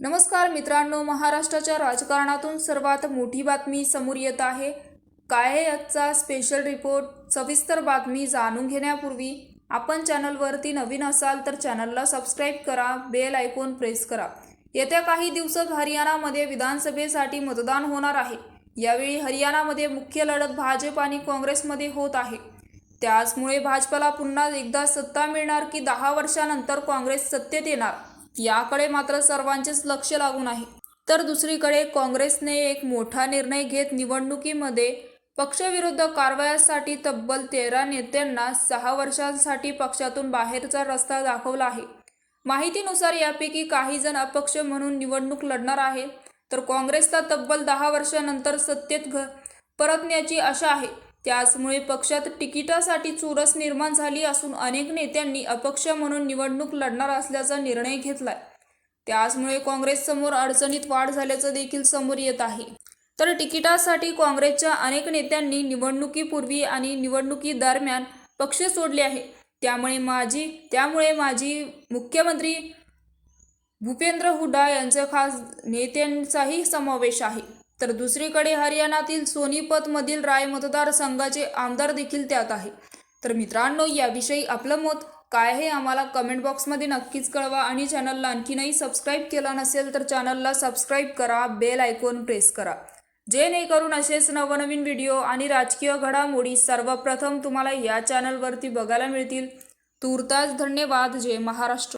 नमस्कार मित्रांनो महाराष्ट्राच्या राजकारणातून सर्वात मोठी बातमी समोर येत आहे. काय आहे आजचा स्पेशल रिपोर्ट सविस्तर बातमी जाणून घेण्यापूर्वी आपण चॅनलवरती नवीन असाल तर चॅनलला सबस्क्राईब करा बेल आयकॉन प्रेस करा. येत्या काही दिवसात हरियाणामध्ये विधानसभेसाठी मतदान होणार आहे. यावेळी हरियाणामध्ये मुख्य लढत भाजप आणि काँग्रेसमध्ये होत आहे. त्याचमुळे भाजपला पुन्हा एकदा सत्ता मिळणार की दहा वर्षानंतर काँग्रेस सत्तेत येणार? याकडे मात्र सर्वांचेच लक्ष लागून आहे. तर दुसरीकडे काँग्रेसने एक मोठा निर्णय घेत निवडणुकीमध्ये पक्षविरुद्ध कारवायासाठी तब्बल तेरा नेत्यांना सहा वर्षांसाठी पक्षातून बाहेरचा रस्ता दाखवला आहे. माहितीनुसार यापैकी काही जण अपक्ष म्हणून निवडणूक लढणार आहे तर काँग्रेसला तब्बल दहा वर्षानंतर सत्तेत घ परतण्याची आशा आहे. त्याचमुळे पक्षात तिकिटासाठी चुरस निर्माण झाली असून अनेक नेत्यांनी अपक्ष म्हणून निवडणूक लढणार असल्याचा निर्णय घेतलाय. त्याचमुळे काँग्रेससमोर अडचणीत वाढ झाल्याचं देखील समोर येत आहे. तर तिकिटासाठी काँग्रेसच्या अनेक नेत्यांनी निवडणुकीपूर्वी आणि निवडणुकीदरम्यान पक्ष सोडले आहे. त्यामुळे माजी त्यामुळे माजी मुख्यमंत्री भूपेंद्र हुड्डा यांच्या खास नेत्यांचाही समावेश आहे. तर दुसरीकडे हरियाणातील सोनीपतमधील राय मतदारसंघाचे आमदार देखील त्यात आहे. तर मित्रांनो याविषयी आपलं मत काय आहे आम्हाला कमेंट बॉक्समध्ये नक्कीच कळवा आणि चॅनलला आणखीनही सबस्क्राईब केला नसेल तर चॅनलला सबस्क्राईब करा बेल आयकॉन प्रेस करा. जेणेकरून असेच नवनवीन व्हिडिओ आणि राजकीय घडामोडी सर्वप्रथम तुम्हाला या चॅनलवरती बघायला मिळतील. तूर्तास धन्यवाद. जय महाराष्ट्र.